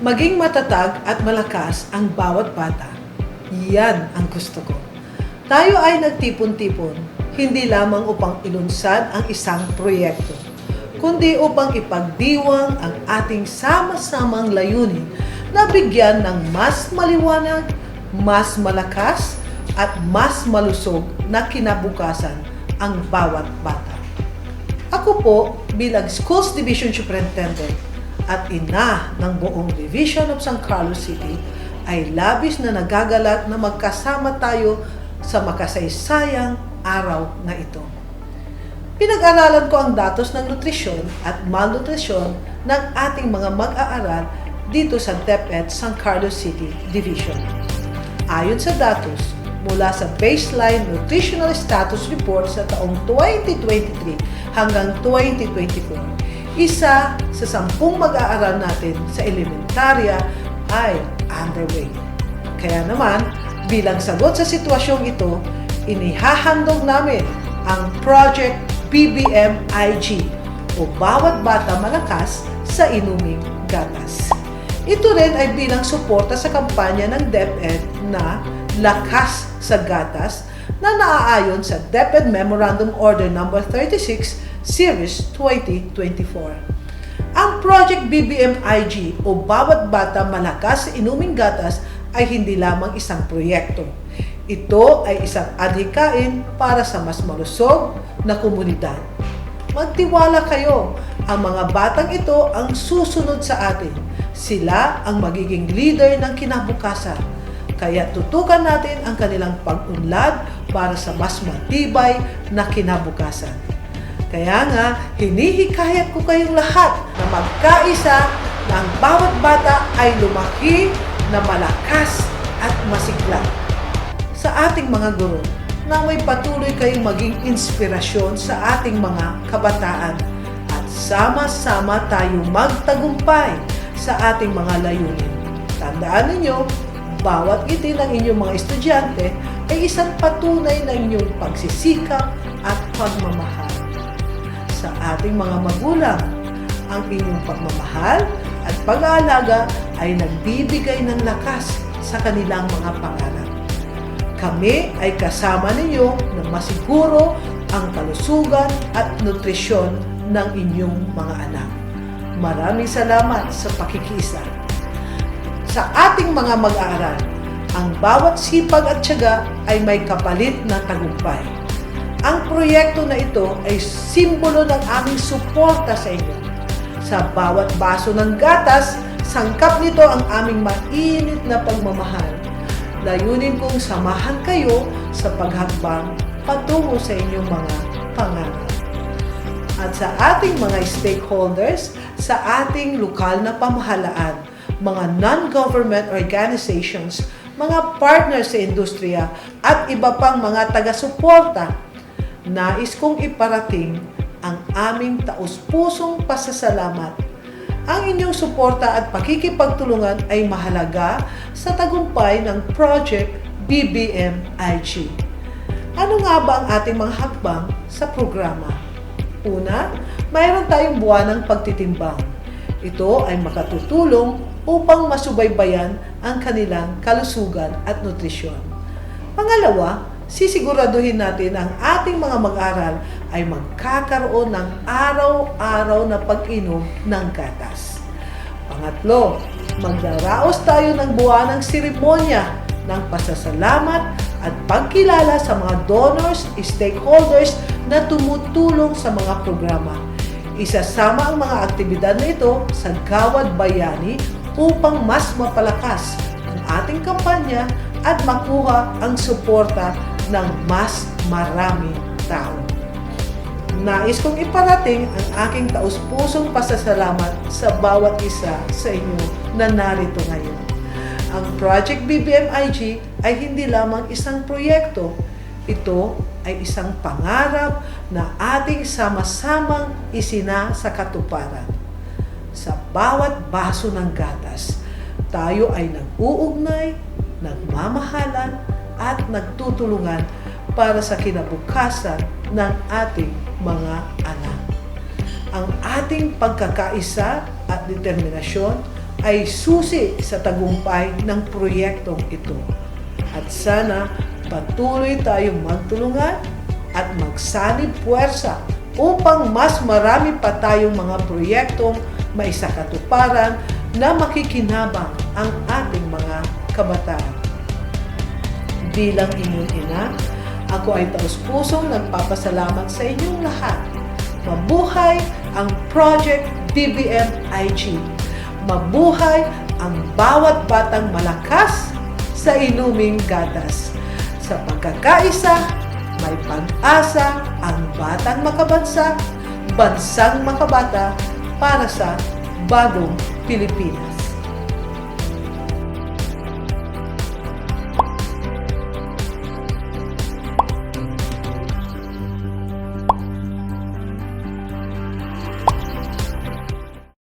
Maging matatag at malakas ang bawat bata. Yan ang gusto ko. Tayo ay nagtipon-tipon, hindi lamang upang ilunsad ang isang proyekto, kundi upang ipagdiwang ang ating sama-samang layunin na bigyan ng mas maliwanag, mas malakas, at mas malusog na kinabukasan ang bawat bata. Ako po bilang Schools Division Superintendent at ina ng buong Division of San Carlos City ay labis na nagagalak na magkasama tayo sa makasaysayang araw na ito. Pinag-aralan ko ang datos ng nutrisyon at malnutrisyon ng ating mga mag-aaral dito sa DepEd San Carlos City Division. Ayon sa datos, mula sa Baseline Nutritional Status Report sa taong 2023 hanggang 2024, isa sa sampung mag-aaral natin sa elementarya ay underweight. Kaya naman, bilang sagot sa sitwasyong ito, inihahandog namin ang Project BBM-IG o Bawat Bata Malakas sa Inuming Gatas. Ito rin ay bilang suporta sa kampanya ng DepEd na Lakas sa Gatas na naaayon sa DepEd Memorandum Order No. 36 Series 2024. Ang Project BBM-IG o Bawat Bata Malakas sa Inuming Gatas ay hindi lamang isang proyekto. Ito ay isang adhikain para sa mas malusog na komunidad. Magtiwala kayo, ang mga batang ito ang susunod sa atin. Sila ang magiging leader ng kinabukasan. Kaya tutukan natin ang kanilang pag-unlad para sa mas matibay na kinabukasan. Kaya nga, hinihikayat ko kayong lahat na magkaisa na ang bawat bata ay lumaki na malakas at masigla. Sa ating mga guro, naway patuloy kayong maging inspirasyon sa ating mga kabataan at sama-sama tayo magtagumpay sa ating mga layunin. Tandaan ninyo, bawat ngiti ng inyong mga estudyante ay isang patunay ng inyong pagsisikap at pagmamahal. Sa ating mga magulang, ang inyong pagmamahal at pag-aalaga ay nagbibigay ng lakas sa kanilang mga pangarap. Kami ay kasama ninyo na masiguro ang kalusugan at nutrisyon ng inyong mga anak. Maraming salamat sa pakikisa. Sa ating mga mag-aaral, ang bawat sipag at tiyaga ay may kapalit na tagumpay. Ang proyekto na ito ay simbolo ng aming suporta sa inyo. Sa bawat baso ng gatas, sangkap nito ang aming mainit na pagmamahal. Layunin kong samahan kayo sa paghakbang patungo sa inyong mga pangarap. At sa ating mga stakeholders, sa ating lokal na pamahalaan, mga non-government organizations, mga partners sa industriya, at iba pang mga taga-suporta, nais kong iparating ang aming taus-pusong pasasalamat ang inyong suporta at pakikipagtulungan ay mahalaga sa tagumpay ng Project BBM-IG. Ano nga ba ang ating mga hakbang sa programa? Una, mayroon tayong buwan ng pagtitimbang. Ito ay makatutulong upang masubaybayan ang kanilang kalusugan at nutrisyon. Pangalawa, sisiguraduhin natin ang ating mga mag-aral ay magkakaroon ng araw-araw na pag-inom ng gatas. Pangatlo, magdaraos tayo ng buwan ng seremonya ng pasasalamat at pagkilala sa mga donors, stakeholders na tumutulong sa mga programa. Isasama ang mga aktibidad na ito sa Gawad Bayani upang mas mapalakas ang ating kampanya at makuha ang suporta ng mas maraming tao. Nais kong iparating ang aking taus-pusong pasasalamat sa bawat isa sa inyo na narito ngayon. Ang Project BBMIG ay hindi lamang isang proyekto. Ito ay isang pangarap na ating sama-samang isina sa katuparan. Sa bawat baso ng gatas, tayo ay nag-uugnay, nagmamahalan, at nagtutulungan para sa kinabukasan ng ating mga anak. Ang ating pagkakaisa at determinasyon ay susi sa tagumpay ng proyektong ito. At sana patuloy tayong magtulungan at magsanib puwersa upang mas marami pa tayong mga proyektong maisakatuparan na makikinabang ang ating mga kabataan. Bilang inyong ina, ako ay taus-pusong nagpapasalamat sa inyong lahat. Mabuhay ang Project DBM IG. Mabuhay ang bawat batang malakas sa inuming gatas. Sa pagkakaisa, may pag-asa ang batang makabansa, bansang makabata para sa bagong Pilipinas.